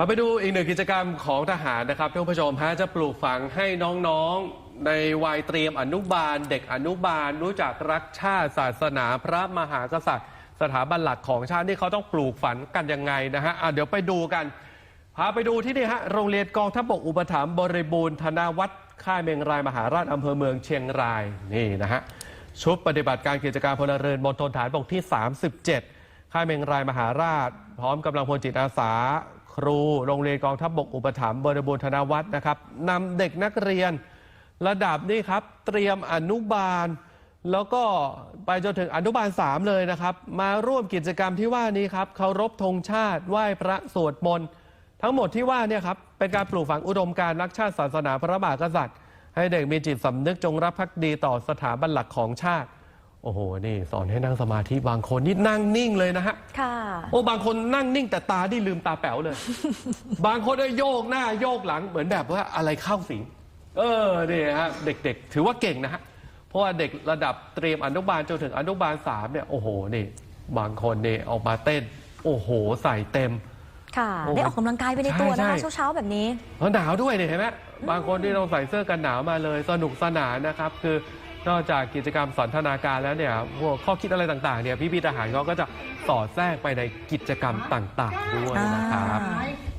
เราไปดูอีกหนึ่งกิจกรรมของทหารนะครับท่านผู้ชมฮะจะปลูกฝังให้น้องๆ ในวัยเตรียมอนุบาล เด็กอนุบาล รู้จักรักชาติศาสนาพระมหากษัตริย์ สถาบันหลักของชาติที่เขาต้องปลูกฝันกันยังไงนะฮะอะเดี๋ยวไปดูกันพาไปดูที่นี่ฮะโรงเรียนกองทัพบกอุปถัมภ์บริบูรณ์ธนาวัฒน์ค่ายเมงรายมหาราชอำเภอเมืองเชียงรายนี่นะฮะชุดปฏิบัติการกิจการพลเรือนมณฑลฐานบกที่ 37 ค่ายเมงรายมหาราช พร้อมกำลังพลจิตอาสา ครูโรงเรียนกองทัพบกอุปถัมภ์บริบูรณ์ธนาวัฒน์นะครับนำเด็กนักเรียนระดับนี่ครับ เตรียมอนุบาล แล้วก็ไปจนถึงอนุบาล 3 เลยนะครับ มาร่วมกิจกรรมที่ว่านี้ครับเคารพธงชาติไหว้พระสวดมนต์ทั้งหมดที่ว่าเนี่ยครับเป็นการปลูกฝังอุดมการณ์รักชาติศาสนาพระมหากษัตริย์ ให้เด็กมีจิตสำนึกจงรักภักดีต่อสถาบันหลักของชาติ โอ้โห นี่สอนให้นั่งสมาธิบางคนนี่นั่งนิ่งเลยนะฮะ ค่ะ โอ้บางคนนั่งนิ่งแต่ตาที่ลืมตาแป๋วเลย บางคนก็โยกหน้าโยกหลังเหมือนแบบว่าอะไรเข้าสิง เออนี่ฮะเด็กๆ ถือว่าเก่งนะฮะ เพราะว่าเด็กระดับเตรียมอนุบาลจนถึงอนุบาลสามเนี่ยโอ้โหนี่บางคนนี่ออกมาเต้น โอ้โห ใส่เต็ม ค่ะโอ้ได้ออกกำลังกายไปในตัวใช่นะคะใช่เช้าๆแบบนี้แล้วหนาวด้วยเนี่ยเห็นไหมบางคนที่ต้องใส่เสื้อกันหนาวมาเลย สนุกสนานนะครับคือ นอกจากกิจกรรมสันทนาการแล้วเนี่ยพวกข้อคิดอะไรต่างๆเนี่ยพี่ๆทหารเขาก็จะสอดแทรกไปในกิจกรรมต่าง ๆ ด้วยนะครับ อ่า